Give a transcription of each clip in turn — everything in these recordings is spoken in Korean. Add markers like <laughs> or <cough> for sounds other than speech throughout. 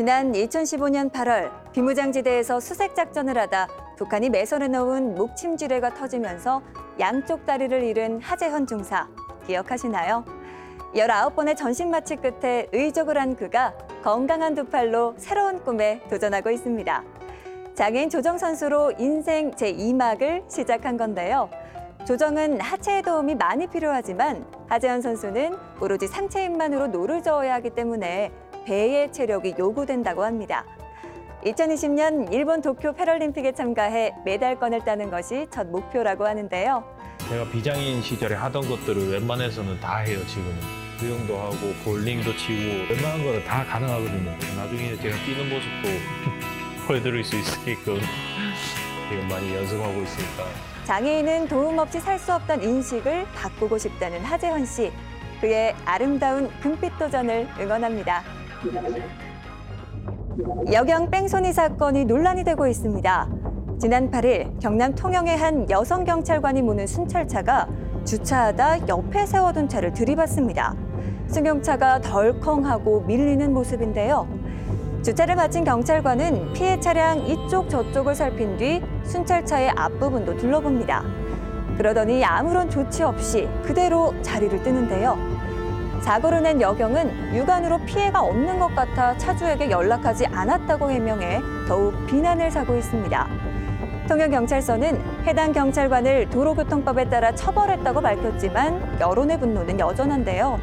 지난 2015년 8월 비무장지대에서 수색 작전을 하다 북한이 매설해 놓은 목침지뢰가 터지면서 양쪽 다리를 잃은 하재헌 중사 기억하시나요? 19번의 전신 마취 끝에 의족을 한 그가 건강한 두 팔로 새로운 꿈에 도전하고 있습니다. 장애인 조정 선수로 인생 제2막을 시작한 건데요. 조정은 하체의 도움이 많이 필요하지만 하재현 선수는 오로지 상체 힘만으로 노를 저어야 하기 때문에 배의 체력이 요구된다고 합니다. 2020년 일본 도쿄 패럴림픽에 참가해 메달권을 따는 것이 첫 목표라고 하는데요. 제가 비장애인 시절에 하던 것들을 웬만해서는 다 해요 지금은 수영도 하고 볼링도 치고 웬만한 거는 다 가능하거든요 나중에 제가 뛰는 모습도 <laughs> 보여드릴 수 있게끔 지금 많이 연습하고 있으니까 장애인은 도움 없이 살 수 없다는 인식을 바꾸고 싶다는 하재헌 씨. 그의 아름다운 금빛 도전을 응원합니다. 여경 뺑소니 사건이 논란이 되고 있습니다. 지난 8일 경남 통영의 한 여성 경찰관이 모는 순찰차가 주차하다 옆에 세워둔 차를 들이받습니다. 승용차가 덜컹하고 밀리는 모습인데요. 주차를 마친 경찰관은 피해 차량 이쪽 저쪽을 살핀 뒤 순찰차의 앞부분도 둘러봅니다. 그러더니 아무런 조치 없이 그대로 자리를 뜨는데요. 사고를 낸 여경은 육안으로 피해가 없는 것 같아 차주에게 연락하지 않았다고 해명해 더욱 비난을 사고 있습니다. 통영경찰서는 해당 경찰관을 도로교통법에 따라 처벌했다고 밝혔지만 여론의 분노는 여전한데요.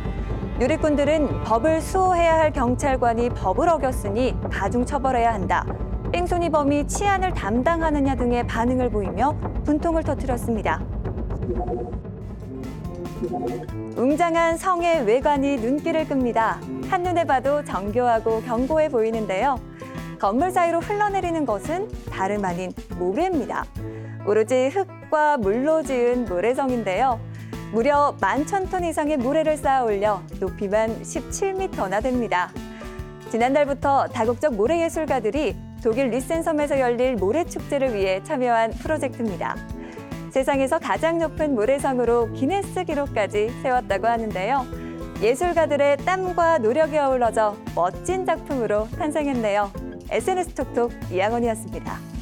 누리꾼들은 법을 수호해야 할 경찰관이 법을 어겼으니 가중 처벌해야 한다. 뺑소니 범이 치안을 담당하느냐 등의 반응을 보이며 분통을 터뜨렸습니다. 웅장한 성의 외관이 눈길을 끕니다. 한눈에 봐도 정교하고 견고해 보이는데요. 건물 사이로 흘러내리는 것은 다름 아닌 모래입니다. 오로지 흙과 물로 지은 모래성인데요. 무려 만천 톤 이상의 모래를 쌓아 올려 높이만 17m나 됩니다. 지난달부터 다국적 모래 예술가들이 독일 리센섬에서 열릴 모래 축제를 위해 참여한 프로젝트입니다. 세상에서 가장 높은 모래성으로 기네스 기록까지 세웠다고 하는데요. 예술가들의 땀과 노력이 어우러져 멋진 작품으로 탄생했네요. SNS 톡톡 이양원이었습니다.